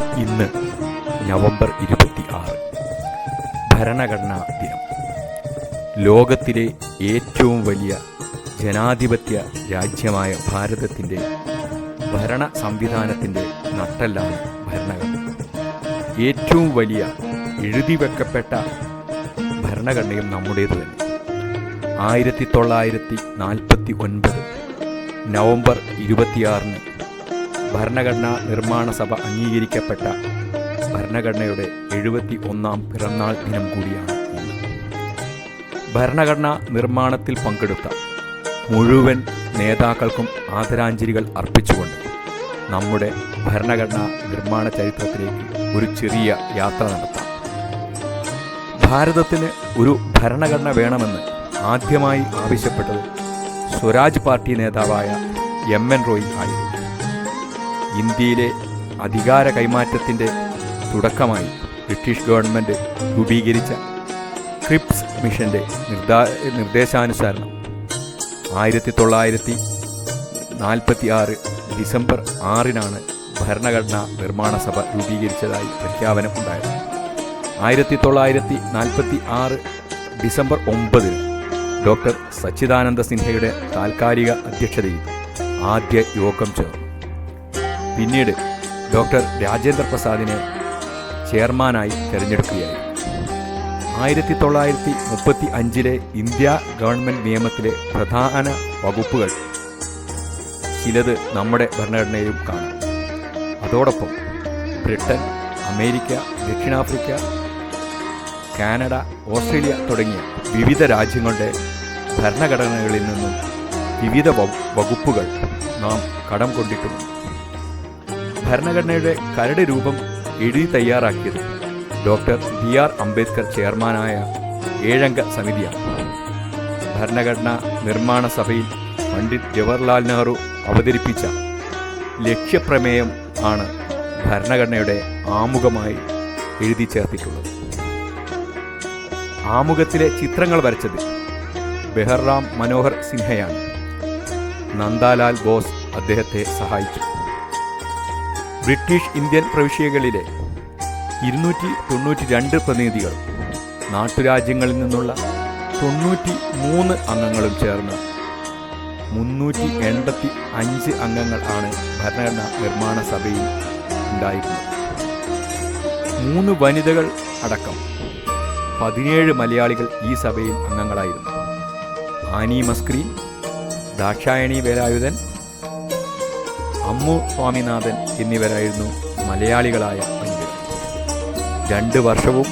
ഇന്ന് നവംബർ ഇരുപത്തി ആറ് ഭരണഘടനാ ദിനം. ലോകത്തിലെ ഏറ്റവും വലിയ ജനാധിപത്യ രാജ്യമായ ഭാരതത്തിന്റെ ഭരണ സംവിധാനത്തിന്റെ നട്ടെല്ലാണ് ഭരണഘടന. ഏറ്റവും വലിയ എഴുതി വെക്കപ്പെട്ട ഭരണഘടനയും നമ്മുടേത് തന്നെ. ആയിരത്തി തൊള്ളായിരത്തി നാൽപ്പത്തി ഒൻപത് നവംബർ ഇരുപത്തിയാറിന് ഭരണഘടനാ നിർമ്മാണ സഭ അംഗീകരിക്കപ്പെട്ട ഭരണഘടനയുടെ എഴുപത്തി ഒന്നാം പിറന്നാൾ ദിനം കൂടിയാണ് ഭരണഘടനാ നിർമ്മാണത്തിൽ പങ്കെടുത്ത മുഴുവൻ നേതാക്കൾക്കും ആദരാഞ്ജലികൾ അർപ്പിച്ചുകൊണ്ട് നമ്മുടെ ഭരണഘടനാ നിർമ്മാണ ചരിത്രത്തിലേക്ക് ഒരു ചെറിയ യാത്ര നടത്താം. ഭാരതത്തിന് ഒരു ഭരണഘടന വേണമെന്ന് ആദ്യമായി ആവശ്യപ്പെട്ടത് സ്വരാജ് പാർട്ടി നേതാവായ എം എൻ റോയ് ആയിരുന്നു. ഇന്ത്യയിലെ അധികാര കൈമാറ്റത്തിന്റെ തുടക്കമായി ബ്രിട്ടീഷ് ഗവൺമെന്റ് രൂപീകരിച്ച ക്രിപ്സ് മിഷന്റെ നിർദ്ദാ നിർദ്ദേശാനുസരണം. ആയിരത്തി തൊള്ളായിരത്തി നാൽപ്പത്തി ആറ് ഡിസംബർ ആറിനാണ് ഭരണഘടനാ നിർമ്മാണ സഭ രൂപീകരിച്ചതായി പ്രഖ്യാപനം ഉണ്ടായത്. ആയിരത്തി തൊള്ളായിരത്തി നാൽപ്പത്തി ആറ് ഡിസംബർ ഒമ്പതിന് ഡോക്ടർ സച്ചിദാനന്ദ സിൻഹയുടെ താൽക്കാലിക അധ്യക്ഷതയിൽ ആദ്യ യോഗം ചേർന്നു. പിന്നീട് ഡോക്ടർ രാജേന്ദ്ര പ്രസാദിനെ ചെയർമാനായി തിരഞ്ഞെടുക്കുകയായി ആയിരത്തി തൊള്ളായിരത്തി മുപ്പത്തി അഞ്ചിലെ ഇന്ത്യ ഗവൺമെന്റ് നിയമത്തിലെ പ്രധാന വകുപ്പുകൾ. ചിലത് നമ്മുടെ ഭരണഘടനയിലും കാണാം. അതോടൊപ്പം ബ്രിട്ടൻ അമേരിക്ക ദക്ഷിണാഫ്രിക്ക കാനഡ ഓസ്ട്രേലിയ തുടങ്ങിയ വിവിധ രാജ്യങ്ങളുടെ ഭരണഘടനകളിൽ നിന്നും വിവിധ വകുപ്പുകൾ നാം കടം കൊണ്ടിട്ടുണ്ട് ഭരണഘടനയുടെ കരട് രൂപം എഴുതി തയ്യാറാക്കിയത് ഡോക്ടർ ബി ആർ അംബേദ്കർ ചെയർമാനായ ഏഴംഗ സമിതിയാണ്. ഭരണഘടനാ നിർമ്മാണ സഭയിൽ പണ്ഡിറ്റ് ജവഹർലാൽ നെഹ്റു അവതരിപ്പിച്ച ലക്ഷ്യപ്രമേയം ആണ് ഭരണഘടനയുടെ ആമുഖമായി എഴുതി ചേർത്തിട്ടുള്ളത്. ആമുഖത്തിലെ ചിത്രങ്ങൾ വരച്ചത് ബെഹർറാം മനോഹർ സിൻഹയാണ്. നന്ദാലാൽ ബോസ് അദ്ദേഹത്തെ സഹായിച്ചു. ബ്രിട്ടീഷ് ഇന്ത്യൻ പ്രവിശ്യകളിലെ ഇരുന്നൂറ്റി തൊണ്ണൂറ്റി രണ്ട് പ്രതിനിധികളും നാട്ടുരാജ്യങ്ങളിൽ നിന്നുള്ള തൊണ്ണൂറ്റി മൂന്ന് അംഗങ്ങളും ചേർന്ന് മുന്നൂറ്റി എൺപത്തി അഞ്ച് അംഗങ്ങൾ ആണ് ഭരണഘടനാ നിർമ്മാണ സഭയിൽ ഉണ്ടായിരുന്നത്. മൂന്ന് വനിതകൾ അടക്കം പതിനേഴ് മലയാളികൾ ഈ സഭയിൽ അംഗങ്ങളായിരുന്നു. ആനി മസ്ക്രീൻ ദാക്ഷായണി വേലായുധൻ അമ്മു സ്വാമിനാഥൻ എന്നിവരായിരുന്നു മലയാളികളായ അഞ്ച്. രണ്ട് വർഷവും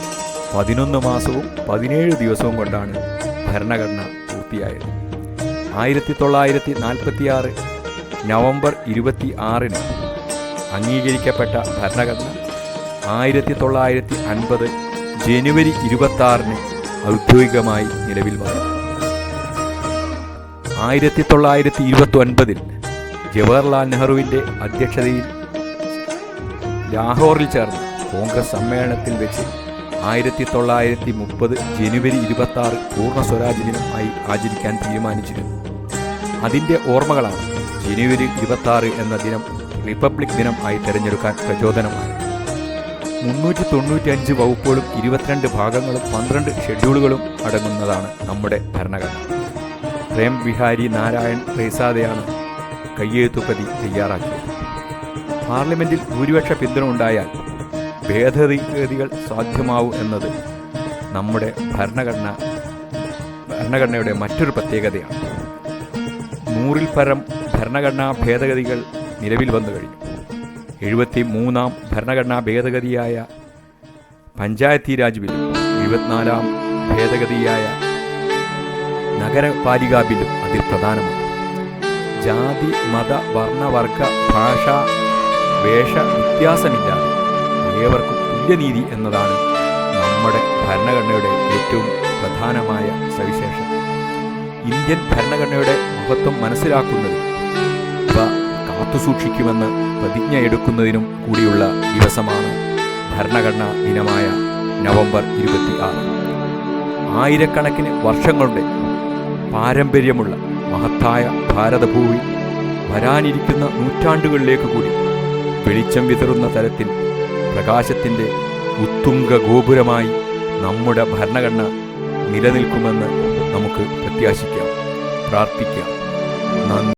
പതിനൊന്ന് മാസവും പതിനേഴ് ദിവസവും കൊണ്ടാണ് ഭരണഘടന പൂർത്തിയായത്. ആയിരത്തി തൊള്ളായിരത്തി നാൽപ്പത്തിയാറ് നവംബർ ഇരുപത്തി ആറിന് അംഗീകരിക്കപ്പെട്ട ഭരണഘടന ആയിരത്തി തൊള്ളായിരത്തി അൻപത് ജനുവരി ഇരുപത്തി ആറിന് ഔദ്യോഗികമായി നിലവിൽ വന്നു. ആയിരത്തി തൊള്ളായിരത്തി ഇരുപത്തി ഒൻപതിൽ ജവഹർലാൽ നെഹ്റുവിന്റെ അധ്യക്ഷതയിൽ ലാഹോറിൽ ചേർന്ന കോൺഗ്രസ് സമ്മേളനത്തിൽ വെച്ച് ആയിരത്തി തൊള്ളായിരത്തി മുപ്പത് ജനുവരി ഇരുപത്തി ആറ് പൂർണ സ്വരാജ് ദിനമായി ആചരിക്കാൻ തീരുമാനിച്ചിരുന്നു. അതിന്റെ ഓർമ്മകളാണ് ജനുവരി ഇരുപത്തി ആറ് എന്ന ദിനം റിപ്പബ്ലിക് ദിനം ആയി തിരഞ്ഞെടുക്കാൻ പ്രചോദനമായത്. മുന്നൂറ്റി തൊണ്ണൂറ്റി അഞ്ച് വകുപ്പുകളും ഇരുപത്തിരണ്ട് ഭാഗങ്ങളും പന്ത്രണ്ട് ഷെഡ്യൂളുകളും അടങ്ങുന്നതാണ് നമ്മുടെ ഭരണഘടന. പ്രേം ബിഹാരി നാരായൺ റേസാദയാണ് കയ്യെഴുത്തുപ്രതി തയ്യാറാക്കി. പാർലമെന്റിൽ ഭൂരിപക്ഷ പിന്തുണ ഉണ്ടായാൽ ഭേദഗതികൾ സാധ്യമാവും എന്നത് നമ്മുടെ ഭരണഘടന ഭരണഘടനയുടെ മറ്റൊരു പ്രത്യേകതയാണ്. നൂറിൽ പരം ഭരണഘടനാ ഭേദഗതികൾ നിലവിൽ വന്നു കഴിഞ്ഞു. എഴുപത്തി മൂന്നാം ഭരണഘടനാ ഭേദഗതിയായ പഞ്ചായത്തി രാജ് ബില്ലും എഴുപത്തിനാലാം ഭേദഗതിയായ നഗരപാലികാ ബില്ലും അതിൽ പ്രധാനമാണ്. ജാതി മത വർണ വർഗ ഭാഷ വേഷ വ്യത്യാസമില്ലാതെ ഏവർക്കും തുല്യനീതി എന്നതാണ് നമ്മുടെ ഭരണഘടനയുടെ ഏറ്റവും പ്രധാനമായ സവിശേഷത. ഇന്ത്യൻ ഭരണഘടനയുടെ മഹത്വം മനസ്സിലാക്കുന്നത് ഇവ കാത്തുസൂക്ഷിക്കുമെന്ന് പ്രതിജ്ഞ എടുക്കുന്നതിനും കൂടിയുള്ള ദിവസമാണ് ഭരണഘടനാ ദിനമായ നവംബർ ഇരുപത്തി ആറ് ആയിരക്കണക്കിന് വർഷങ്ങളുടെ പാരമ്പര്യമുള്ള മഹത്തായ ഭാരതഭൂമി വരാനിരിക്കുന്ന നൂറ്റാണ്ടുകളിലേക്ക് കൂടി വെളിച്ചം വിതറുന്ന തരത്തിൽ പ്രകാശത്തിന്റെ ഉത്തുംഗ ഗോപുരമായി നമ്മുടെ ഭരണഘടന നിലനിൽക്കുമെന്ന് നമുക്ക് പ്രത്യാശിക്കാം പ്രാർത്ഥിക്കാം. നന്ദി.